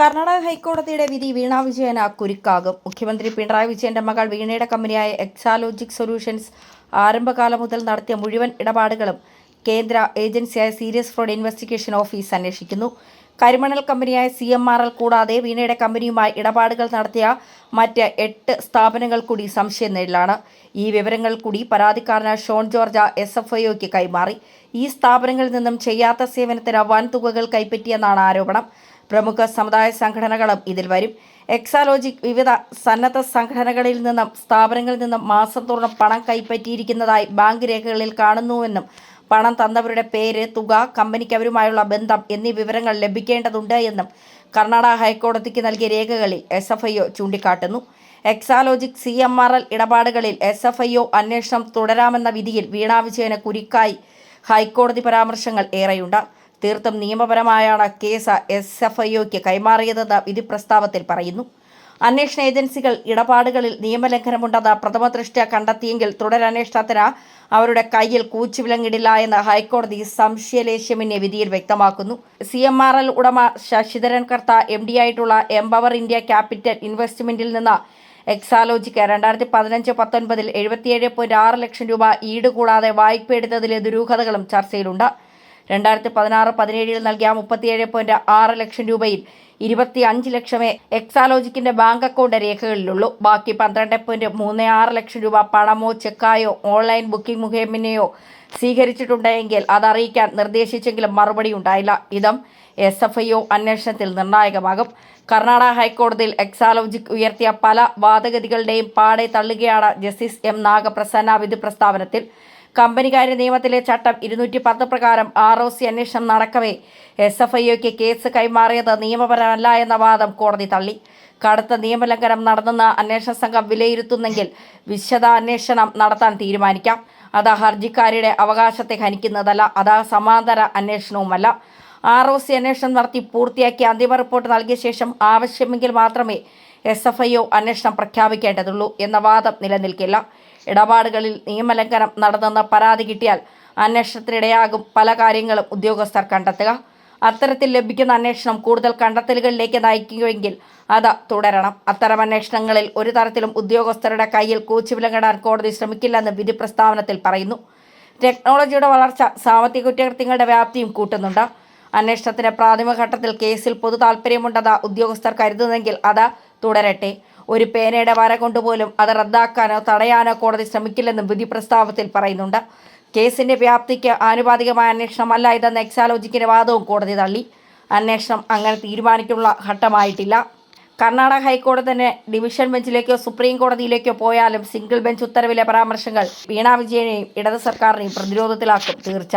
കർണാടക ഹൈക്കോടതിയുടെ വിധി വീണ വിജയന് കുരുക്കാകും. മുഖ്യമന്ത്രി പിണറായി വിജയന്റെ മകൾ വീണയുടെ കമ്പനിയായ എക്സാലോജിക് സൊല്യൂഷൻസ് ആരംഭകാലം മുതൽ നടത്തിയ മുഴുവൻ ഇടപാടുകളും കേന്ദ്ര ഏജൻസിയായ സീരിയസ് ഫ്രോഡ് ഇൻവെസ്റ്റിഗേഷൻ ഓഫീസ് അന്വേഷിക്കുന്നു. കരിമണൽ കമ്പനിയായ സി എം ആർ എൽ കൂടാതെ വീണയുടെ കമ്പനിയുമായി ഇടപാടുകൾ നടത്തിയ മറ്റ് എട്ട് സ്ഥാപനങ്ങൾ കൂടി സംശയം നേരിലാണ്. ഈ വിവരങ്ങൾ കൂടി പരാതിക്കാരന് ഷോൺ ജോർജ എസ് എഫ് ഐഒക്ക് കൈമാറി. ഈ സ്ഥാപനങ്ങളിൽ നിന്നും ചെയ്യാത്ത സേവനത്തിന് വൻ തുകകൾ കൈപ്പറ്റിയെന്നാണ് ആരോപണം. പ്രമുഖ സമുദായ സംഘടനകളും ഇതിൽ വരും. എക്സാലോജിക് വിവിധ സന്നദ്ധ സംഘടനകളിൽ നിന്നും സ്ഥാപനങ്ങളിൽ നിന്നും മാസം തോറും പണം കൈപ്പറ്റിയിരിക്കുന്നതായി ബാങ്ക് രേഖകളിൽ കാണുന്നുവെന്നും പണം തന്നവരുടെ പേര് തുക കമ്പനിക്ക് അവരുമായുള്ള ബന്ധം എന്നീ വിവരങ്ങൾ ലഭിക്കേണ്ടതുണ്ട് എന്നും കർണാടക ഹൈക്കോടതിക്ക് നൽകിയ രേഖകളിൽ എസ് എഫ് ഐ ഒ ചൂണ്ടിക്കാട്ടുന്നു. Exalogic C M R L ഇടപാടുകളിൽ എസ് എഫ് ഐ ഒ അന്വേഷണം തുടരാമെന്ന വിധിയിൽ വീണാ വിജയന് കുരുക്കായി ഹൈക്കോടതി പരാമർശങ്ങൾ ഏറെയുണ്ട്. തീർത്തും നിയമപരമായാണ് കേസ് എസ് എഫ് ഐ ഒക്ക് കൈമാറിയതെന്ന് വിധി പ്രസ്താവത്തിൽ പറയുന്നു. അന്വേഷണ ഏജൻസികൾ ഇടപാടുകളിൽ നിയമലംഘനമുണ്ടെന്ന് പ്രഥമ ദൃഷ്ട്യ കണ്ടെത്തിയെങ്കിൽ തുടരന്വേഷണത്തിന് അവരുടെ കയ്യിൽ കൂച്ചുവിലങ്ങിടില്ല എന്ന് ഹൈക്കോടതി സംശയലേശ്യമിന്റെ വിധിയിൽ വ്യക്തമാക്കുന്നു. സി എം ആർ എൽ ഉടമ ശശിധരൻ കർത്ത എം ഡി ആയിട്ടുള്ള എംപവർ ഇന്ത്യ ക്യാപിറ്റൽ ഇൻവെസ്റ്റ്മെന്റിൽ നിന്ന് എക്സാലോജിക്ക് രണ്ടായിരത്തി പതിനഞ്ച് പത്തൊൻപതിൽ എഴുപത്തിയേഴ് പോയിന്റ് ആറ് ലക്ഷം രൂപ ഈട് കൂടാതെ വായ്പ എടുത്തതിലെ ദുരൂഹതകളും ചർച്ചയിലുണ്ട്. രണ്ടായിരത്തി പതിനാറ് പതിനേഴിൽ നൽകിയ മുപ്പത്തിയേഴ് പോയിന്റ് ആറ് ലക്ഷം രൂപയിൽ ഇരുപത്തി അഞ്ച് ലക്ഷമേ എക്സാലോജിക്കിന്റെ ബാങ്ക് അക്കൗണ്ട് രേഖകളിലുള്ളൂ. ബാക്കി പന്ത്രണ്ട് പോയിന്റ് മൂന്ന് ആറ് ലക്ഷം രൂപ പണമോ ചെക്കായോ ഓൺലൈൻ ബുക്കിംഗ് മുഖേനയോ സ്വീകരിച്ചിട്ടുണ്ടെങ്കിൽ അത് അറിയിക്കാൻ നിർദ്ദേശിച്ചെങ്കിലും മറുപടി ഉണ്ടായില്ല. ഇതും എസ് എഫ് ഐ ഒ അന്വേഷണത്തിൽ നിർണായകമാകും. കർണാടക ഹൈക്കോടതിയിൽ എക്സാലോജിക് ഉയർത്തിയ പല വാദഗതികളുടെയും പാടെ തള്ളുകയാണ് ജസ്റ്റിസ് എം നാഗപ്രസന്ന വിധി പ്രസ്താവനത്തിൽ. കമ്പനികാര്യ നിയമത്തിലെ ചട്ടം ഇരുന്നൂറ്റി പത്ത് പ്രകാരം ആർ ഒ സി അന്വേഷണം നടക്കവേ. എസ് എഫ് ഐഒക്ക് കേസ് കൈമാറിയത് നിയമപരമല്ല എന്ന വാദം കോടതി തള്ളി. കടുത്ത നിയമലംഘനം നടന്നെന്ന് അന്വേഷണ സംഘം വിലയിരുത്തുന്നെങ്കിൽ വിശദ അന്വേഷണം നടത്താൻ തീരുമാനിക്കാം. അത് ഹർജിക്കാരിയുടെ അവകാശത്തെ ഹനിക്കുന്നതല്ല അത് സമാന്തര അന്വേഷണവുമല്ല. ആർ ഒ സി അന്വേഷണം നടത്തി പൂർത്തിയാക്കി അന്തിമ റിപ്പോർട്ട് നൽകിയ ശേഷം ആവശ്യമെങ്കിൽ മാത്രമേ എസ് എഫ് ഐ ഒ അന്വേഷണം പ്രഖ്യാപിക്കേണ്ടതുള്ളൂ എന്ന വാദം നിലനിൽക്കില്ല. ഇടപാടുകളിൽ നിയമലംഘനം നടന്നെന്ന പരാതി കിട്ടിയാൽ അന്വേഷണത്തിനിടയാകും പല കാര്യങ്ങളും ഉദ്യോഗസ്ഥർ കണ്ടെത്തുക. അത്തരത്തിൽ ലഭിക്കുന്ന അന്വേഷണം കൂടുതൽ കണ്ടെത്തലുകളിലേക്ക് നയിക്കുകയെങ്കിൽ അത് തുടരണം. അത്തരം അന്വേഷണങ്ങളിൽ ഒരു തരത്തിലും ഉദ്യോഗസ്ഥരുടെ കയ്യിൽ കൂച്ചുവിലങ്ങിടാൻ കോടതി ശ്രമിക്കില്ലെന്ന് വിധി പ്രസ്താവനത്തിൽ പറയുന്നു. ടെക്നോളജിയുടെ വളർച്ച സാമ്പത്തിക കുറ്റകൃത്യങ്ങളുടെ വ്യാപ്തിയും കൂട്ടുന്നുണ്ട്. അന്വേഷണത്തിന്റെ പ്രാഥമിക ഘട്ടത്തിൽ കേസിൽ പൊതു താൽപ്പര്യമുണ്ടെന്ന് ഉദ്യോഗസ്ഥർ കരുതുന്നെങ്കിൽ അത് തുടരട്ടെ. ഒരു പേനയുടെ വര കൊണ്ടുപോലും അത് റദ്ദാക്കാനോ തടയാനോ കോടതി ശ്രമിക്കില്ലെന്നും വിധി പ്രസ്താവത്തിൽ പറയുന്നുണ്ട്. കേസിന്റെ വ്യാപ്തിക്ക് ആനുപാതികമായ അന്വേഷണമല്ല ഇതെന്ന എക്സാലോജിക്കിന്റെ വാദവും കോടതി തള്ളി. അന്വേഷണം അങ്ങനെ തീരുമാനിക്കുള്ള ഘട്ടമായിട്ടില്ല. കർണാടക ഹൈക്കോടതി തന്നെ ഡിവിഷൻ ബെഞ്ചിലേക്കോ സുപ്രീം കോടതിയിലേക്കോ പോയാലും സിംഗിൾ ബെഞ്ച് ഉത്തരവിലെ പരാമർശങ്ങൾ വീണാ വിജയനെയും ഇടത് സർക്കാരിനെയും പ്രതിരോധത്തിലാക്കും തീർച്ച.